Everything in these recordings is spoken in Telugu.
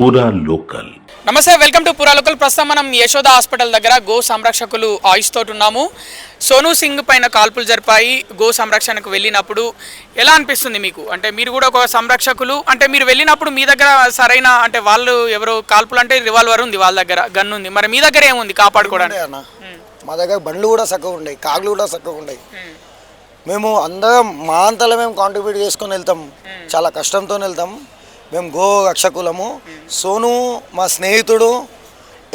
పూరా లోకల్ నమస్తే వెల్కమ్ టు పురాలోకల్ ప్రస్తుతం మనం యశోద హాస్పిటల్ దగ్గర గో సంరక్షకులు ఆయుష్ తోటి ఉన్నాము. సోను సింగ్ పైన కాల్పులు జరిపాయి. గో సంరక్షణకు వెళ్ళినప్పుడు ఎలా అనిపిస్తుంది మీకు? అంటే మీరు కూడా ఒక సంరక్షకులు అంటే మీరు వెళ్ళినప్పుడు మీ దగ్గర సరైన అంటే వాళ్ళు ఎవరో కాల్పులు అంటే రివాల్వర్ ఉంది వాళ్ళ దగ్గర గన్ ఉంది. మరి మీ దగ్గర ఏముంది కాపాడుకోవడానికి? అన్న? మా దగ్గర బండ్లు కూడా చక్కగా ఉన్నాయి కాగులు కూడా చక్కగా ఉన్నాయి మేము. అందరం మా అంతలో మేము కాంట్రిబ్యూట్ చేసుకొని వెళ్తాం. చాలా కష్టంతో వెళ్తాం. మేము గో రక్షకులము. సోను మా స్నేహితుడు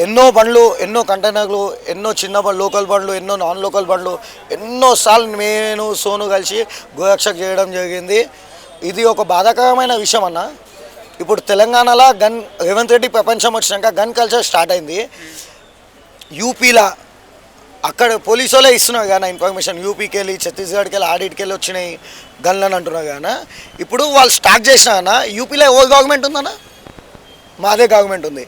ఎన్నో బండ్లు ఎన్నో కంటైనర్లు ఎన్నో చిన్న బండ్లు లోకల్ బండ్లు ఎన్నో నాన్ లోకల్ బండ్లు ఎన్నోసార్లు నేను సోను కలిసి గోరక్ష చేయడం జరిగింది. ఇది ఒక బాధాకరమైన విషయం అన్న. ఇప్పుడు తెలంగాణలో గన్ రేవంత్ రెడ్డి ప్రపంచం వచ్చినాక గన్ కల్చర్ స్టార్ట్ అయింది. యూపీలా అక్కడ పోలీసు వాళ్ళే ఇస్తున్నారు కానీ ఇన్ఫర్మేషన్. యూపీకి వెళ్ళి ఛత్తీస్గఢ్కి వెళ్ళి ఆడిట్కి వెళ్ళి వచ్చినాయి గన్లు అని అంటున్నారు కానీ ఇప్పుడు వాళ్ళు స్టార్ట్ చేసినా అన్న యూపీలో ఓ గవర్నమెంట్ ఉందన్న? మాదే గవర్నమెంట్ ఉంది.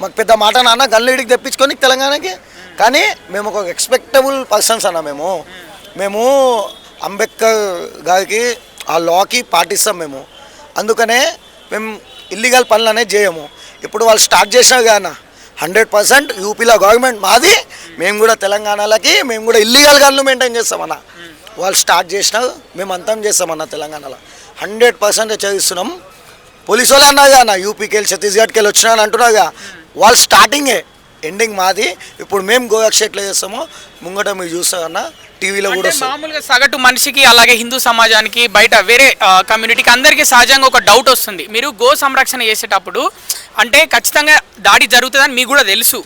మాకు పెద్ద మాట నాన్న గన్లు ఇడికి తెప్పించుకొని తెలంగాణకి. కానీ మేము ఒక ఎక్స్పెక్టబుల్ పర్సన్స్ అన్న మేము. మేము అంబేద్కర్ గారికి ఆ లాకి పాటిస్తాం మేము. అందుకనే మేము ఇల్లీగల్ పనులు అనేది చేయము. ఇప్పుడు వాళ్ళు స్టార్ట్ చేసినారు కానీ హండ్రెడ్ పర్సెంట్ యూపీలో గవర్నమెంట్ మాది మేము కూడా తెలంగాణలకి మేము కూడా ఇల్లీగల్ గన్లు మెయింటైన్ చేస్తామన్న. వాళ్ళు స్టార్ట్ చేసినారు మేము అంతం చేస్తామన్న తెలంగాణలో. హండ్రెడ్ పర్సెంట్ చేస్తున్నాం పోలీసు వాళ్ళు అన్నాగా నా యూపీకి వెళ్ళి ఛత్తీస్గఢ్కి వెళ్ళి వచ్చినా అని అంటున్నాగా వాళ్ళు స్టార్టింగే ఎండింగ్ మాది. ఇప్పుడు మేము గోరక్ష ఎట్లా చేస్తామో ముంగట మీరు చూస్తారన్న టీవీలో కూడా వస్తుంది. మామూలుగా సగటు మనిషికి అలాగే హిందూ సమాజానికి బయట వేరే ఆ, కమ్యూనిటీకి అందరికీ సహజంగా ఒక డౌట్ వస్తుంది. మీరు గో సంరక్షణ చేసేటప్పుడు అంటే ఖచ్చితంగా దాడి జరుగుతుందని మీకు కూడా తెలుసు.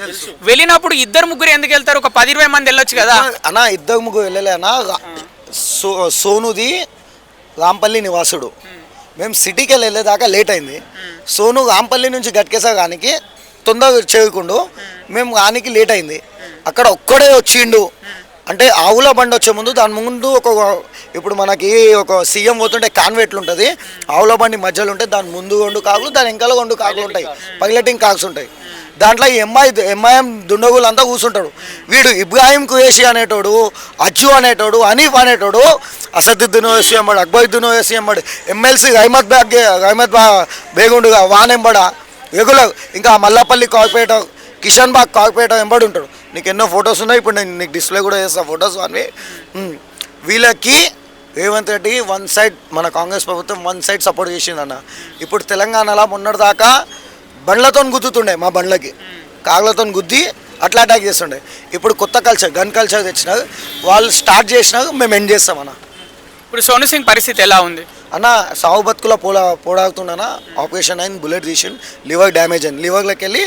వెళ్ళినప్పుడు ఇద్దరు ముగ్గురు ఎందుకు వెళ్తారు? ఒక పది ఇరవై మంది వెళ్ళొచ్చు కదా. అన్న ఇద్దరు ముగ్గురు వెళ్ళలే అన్న. సో సోనుది రాంపల్లి నివాసుడు. మేము. సిటీకి వెళ్ళి వెళ్ళేదాకా లేట్ అయింది. సోను రాంపల్లి నుంచి గట్కేసాగానికి తొందరగా చేరుకుండు. మేము ఆనికి లేట్ అయింది. అక్కడ ఒక్కడే వచ్చిండు. అంటే ఆవుల బండి వచ్చే ముందు దాని ముందు ఒక ఇప్పుడు మనకి ఒక సీఎం పోతుంటే కాన్వెట్లు ఉంటుంది. ఆవుల బండి మధ్యలో ఉంటే దాని ముందు రెండు కాకులు దాని వెనకాల రెండు కాకులు ఉంటాయి. పైలటింగ్ కాక్స్ ఉంటాయి. దాంట్లో ఎంఐ ఎంఐఎం దుండగులు అంతా కూర్చుంటాడు వీడు ఇబ్రాహిం కుయేషి అనేటోడు అచ్చు అనేటోడు అనీఫ్ అనేటోడు అసదుద్దీన్ ఓవేసి ఎంబడు అక్బరుద్దీన్ ఓవేసి ఎంబడు ఎమ్మెల్సీ రహమద్ బాగ్ రహమద్ బా బేగుండుగా వానెంబడా రెగ్యులర్ ఇంకా మల్లాపల్లి కాకపేట కిషన్ బాగ్ కాకపేట వెంబడి ఉంటాడు. నీకు ఎన్నో ఫొటోస్ ఉన్నాయి ఇప్పుడు నేను నీకు డిస్ప్లే కూడా చేస్తా ఫొటోస్ అన్ని. వీళ్ళకి రేవంత్ రెడ్డి వన్ సైడ్ మన కాంగ్రెస్ ప్రభుత్వం వన్ సైడ్ సపోర్ట్ చేసిందన్న. ఇప్పుడు తెలంగాణలో మొన్నటిదాకా బండ్లతో గుద్దుతుండే మా బండ్లకి. కాగులతో గుద్ది అట్లా అటాక్ చేస్తుండే. ఇప్పుడు కొత్త కల్చర్ గన్ కల్చర్ తెచ్చినారు. వాళ్ళు స్టార్ట్ చేసినారు మేము ఎండ్ చేస్తామన్న. ఇప్పుడు సోను సింగ్ పరిస్థితి ఎలా ఉంది? అన్న సావు బతుకుల పోడా పోడాడుతుండనా ఆపరేషన్ అయింది బుల్లెట్ తీసి లివర్ డ్యామేజ్ అయింది. లివర్లోకి వెళ్ళి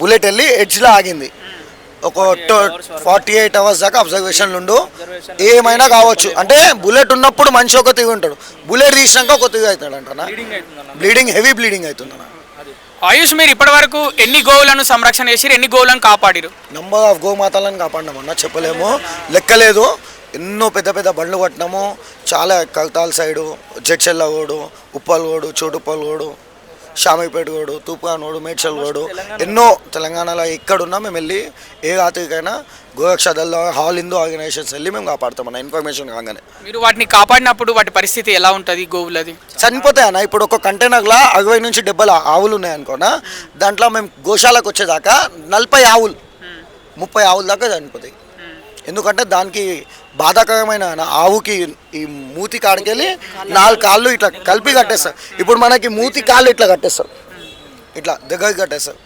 బుల్లెట్ వెళ్ళి ఎడ్జ్లో ఆగింది. ఒక ఫార్టీ ఎయిట్ అవర్స్ దాకా అబ్జర్వేషన్లు ఉండు. ఏమైనా కావచ్చు. అంటే బుల్లెట్ ఉన్నప్పుడు మనిషి ఒక తిరిగి ఉంటాడు. బుల్లెట్ తీసినాక ఒక తిరిగి అవుతాడు అంటనా బ్లీడింగ్ హెవీ బ్లీడింగ్ అవుతుందన్న. ఆయుష్ మీరు ఇప్పటి వరకు ఎన్ని గోవులను సంరక్షణ చేసి ఎన్ని గోవులను కాపాడిరు నంబర్ ఆఫ్ గోమాతలను కాపాడినామన్న చెప్పలేము. లెక్కలేదు. ఎన్నో పెద్ద పెద్ద బండ్లు పట్టినాము చాలా కల్తాల్ సైడు జడ్చెల్లగోడు ఉప్పల్గోడు చోటుప్పల్గోడు షామీపేటగోడు తూప్గానోడు మేడ్చల్గోడు ఎన్నో తెలంగాణలో ఎక్కడున్నా మేము వెళ్ళి ఏ రాత్రికైనా గోరక్ష దళ హాల్ హిందూ ఆర్గనైజేషన్స్ వెళ్ళి మేము కాపాడుతామన్న ఇన్ఫర్మేషన్ కాగానే. మీరు వాటిని కాపాడినప్పుడు వాటి పరిస్థితి ఎలా ఉంటుంది గోవులది? చనిపోతాయి అన్న. ఇప్పుడు ఒక కంటైనర్లో అరవై నుంచి డెబ్బై ఆవులు ఉన్నాయి అనుకోనా. దాంట్లో మేము గోశాలకు వచ్చేదాకా నలభై ఆవులు ముప్పై ఆవుల దాకా చనిపోతాయి. ఎందుకంటే దానికి బాధాకరమైన ఆవుకి ఈ మూతి కాడికెళ్ళి నాలుగు కాళ్ళు ఇట్లా కలిపి కట్టేస్తారు. ఇప్పుడు మనకి మూతి కాళ్ళు ఇట్లా కట్టేస్తారు. ఇట్లా దగ్గరికి కట్టేస్తారు.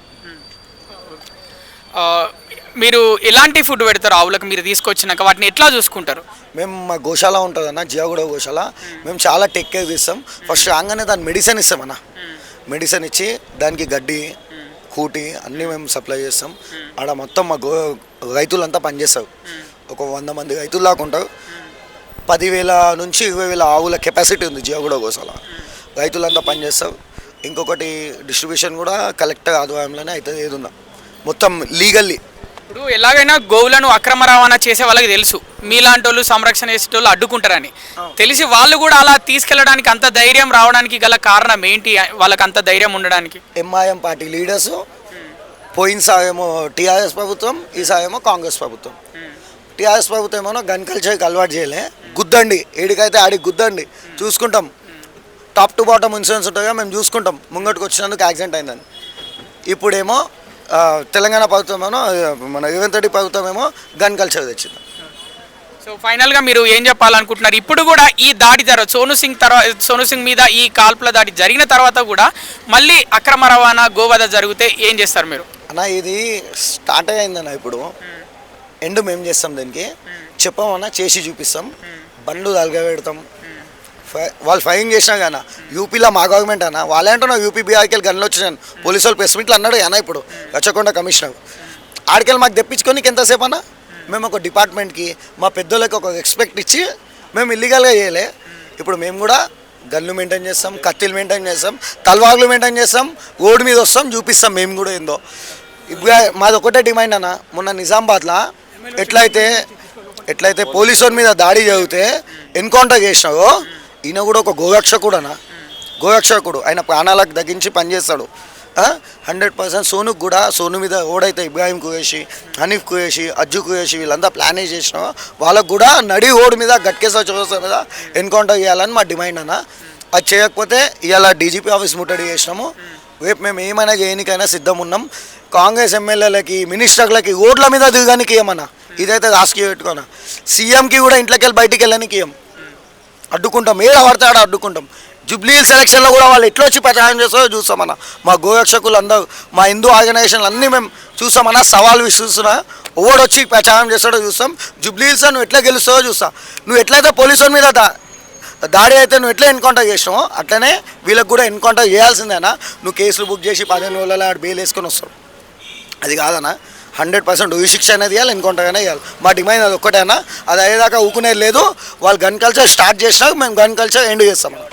మీరు ఎలాంటి ఫుడ్ పెడతారు ఆవులకు మీరు తీసుకొచ్చినాక? వాటిని ఎట్లా చూసుకుంటారు? మేము మా గోశాల ఉంటుంది అన్న జియాగూడ గోశాల. మేము చాలా టేక్ కేర్ తీస్తాం ఫస్ట్ రాగానే దాని మెడిసిన్ ఇస్తాం అన్న. మెడిసిన్ ఇచ్చి దానికి గడ్డి కూటి అన్నీ మేము సప్లై చేస్తాం. ఆడ మొత్తం మా గో రైతులంతా పనిచేస్తారు. ఒక వంద మంది రైతులు దాకా ఉంటారు పదివేల నుంచి ఇరవై వేల ఆవుల కెపాసిటీ ఉంది జియాగూడ గోశాల రైతులంతా పనిచేస్తారు ఇంకొకటి డిస్ట్రిబ్యూషన్ కూడా కలెక్టర్ ఆధ్వర్యంలోనే అవుతుంది ఏదున్నా. మొత్తం లీగల్లీ. ఇప్పుడు ఎలాగైనా గోవులను అక్రమ రవాణా చేసే వాళ్ళకి తెలుసు. మీలాంటి వాళ్ళు సంరక్షణ చేసేటోళ్ళు అడ్డుకుంటారని. తెలిసి వాళ్ళు కూడా అలా తీసుకెళ్ళడానికి అంత ధైర్యం రావడానికి గల కారణం ఏంటి? వాళ్ళకి అంత ధైర్యం ఉండడానికి. ఎంఐఎం పార్టీ లీడర్స్ పోయినసారి ఏమో టీఆర్ఎస్ ప్రభుత్వం ఈసారి ఏమో కాంగ్రెస్ ప్రభుత్వం. టీఆర్ఎస్ ప్రభుత్వం ఏమో గన్ కల్చర్కి అలవాటు చేయలే. గుద్దండి. ఏడికైతే ఆడికి గుద్దండి. చూసుకుంటాం. టాప్ టు బాటమ్ ఇన్సూరెన్స్ ఉంటుందిగా మేము చూసుకుంటాం. ముంగటికి వచ్చినందుకు యాక్సిడెంట్ అయిందని. ఇప్పుడేమో తెలంగాణ ప్రభుత్వం ఏమో మన రేవంత్ రెడ్డి ప్రభుత్వం ఏమో గన్ కల్చర్ తెచ్చింది. సో ఫైనల్గా మీరు ఏం చెప్పాలనుకుంటున్నారు? ఇప్పుడు కూడా ఈ దాడి తర్వాత సోను సింగ్ తర్వాత సోను సింగ్ మీద ఈ కాల్పుల దాడి జరిగిన తర్వాత కూడా మళ్ళీ అక్రమ రవాణా గోవధ జరిగితే ఏం చేస్తారు మీరు? అన్న ఇది స్టార్ట్ అయిందన్న ఇప్పుడు. ఎండ్ మేము చేస్తాం దీనికి. చెప్పమన్నా చేసి చూపిస్తాం. బండ్లు తలగబెడతాం ఫై- వాళ్ళు ఫైన్ చేసినా కానీ యూపీలో మా గవర్నమెంట్ అన్న వాళ్ళే అంటున్నా యూపీ బీఆర్కెళ్ళి గన్లు వచ్చినాను పోలీసు వాళ్ళు ప్రెస్ మీట్లు అన్నాడు అన్న ఇప్పుడు. రచ్చకొండ కమిషనర్. ఆడికెళ్ళి మాకు తెప్పించుకొని ఎంతసేపు అన్న? మేము ఒక డిపార్ట్మెంట్కి మా పెద్దోళ్ళకి ఒక ఎక్స్పెక్ట్ ఇచ్చి మేము ఇల్లీగల్గా చేయలే. ఇప్పుడు మేము కూడా గన్లు మెయింటైన్ చేస్తాం కత్తిలు మెయింటైన్ చేస్తాం తల్వార్లు మెయింటైన్ చేస్తాం ఓడి మీద వస్తాం చూపిస్తాం మేము కూడా ఏందో. ఇప్పుడు మాది ఒకటే డిమాండ్ అన్న. మొన్న నిజామాబాద్లో ఎట్లయితే ఎట్లయితే పోలీసు వారి మీద దాడి జరిగితే ఎన్కౌంటర్ చేసినావో ఈయన కూడా ఒక గోరక్షకుడనా? గోరక్షకుడు. ఆయన ప్రాణాలకు తగ్గించి పనిచేస్తాడు. హండ్రెడ్ పర్సెంట్ సోనుకు కూడా సోను మీద ఓడైతే ఇబ్రాహిం కురేషి హనీఫ్ కురేషి అజ్జు కురేషి వీళ్ళంతా ప్లాన్ చేసిన వాళ్ళకు కూడా నడి ఓడి మీద గట్కేసా చౌరసా మీద ఎన్కౌంటర్ చేయాలని మా డిమాండ్ అన్న. అది చేయకపోతే ఇవాళ డీజీపీ ఆఫీస్ ముట్టడి చేసినాము. రేపు మేము ఏమైనా చేయనికైనా సిద్ధం ఉన్నాం. కాంగ్రెస్ ఎమ్మెల్యేలకి మినిస్టర్లకి ఓట్ల మీద దిగడానికి ఏమన్నా? ఇదైతే రాజకీయ పెట్టుకోనా? సీఎంకి కూడా ఇంట్లోకి వెళ్ళి బయటికి వెళ్ళడానికి ఏం? అడ్డుకుంటాం. ఏదో పడతాడో అడ్డుకుంటాం. జూబ్లీ సెలక్షన్లో కూడా వాళ్ళు ఎట్లా వచ్చి ప్రచారం చేస్తారో చూస్తామన్న. మా గోరక్షకులు అందరూ మా హిందూ ఆర్గనైజేషన్లు అన్నీ మేము చూస్తామన్న. సవాల్ విసురుస్తున్నా ఎవడు ప్రచారం చేస్తాడో చూస్తాం. జుబ్లీల్స్ నువ్వు ఎట్లా గెలుస్తావో చూస్తా. నువ్వు ఎట్లయితే పోలీసు మీద దాడి అయితే నువ్వు ఎట్లా ఎన్కౌంటర్ చేసినావో అట్లనే వీళ్ళకి కూడా ఎన్కౌంటర్ చేయాల్సిందేనా నువ్వు కేసులు బుక్ చేసి పదిహేను రోజులలో ఆడు బెయిల్ వేసుకొని వస్తావు. అది కాదన్నా. హండ్రెడ్ పర్సెంట్ ఉరి శిక్ష అనేది ఇవ్వాలి ఎన్కౌంటర్ అయినా ఇవ్వాలి మా డిమాండ్ అది ఒక్కటేనా అది అయ్యేదాకా ఊకునేది లేదు. వాళ్ళు గన్ కల్చర్ స్టార్ట్ చేసినా మేము గన్ కల్చర్ ఎండ్ చేస్తాం అన్నమాట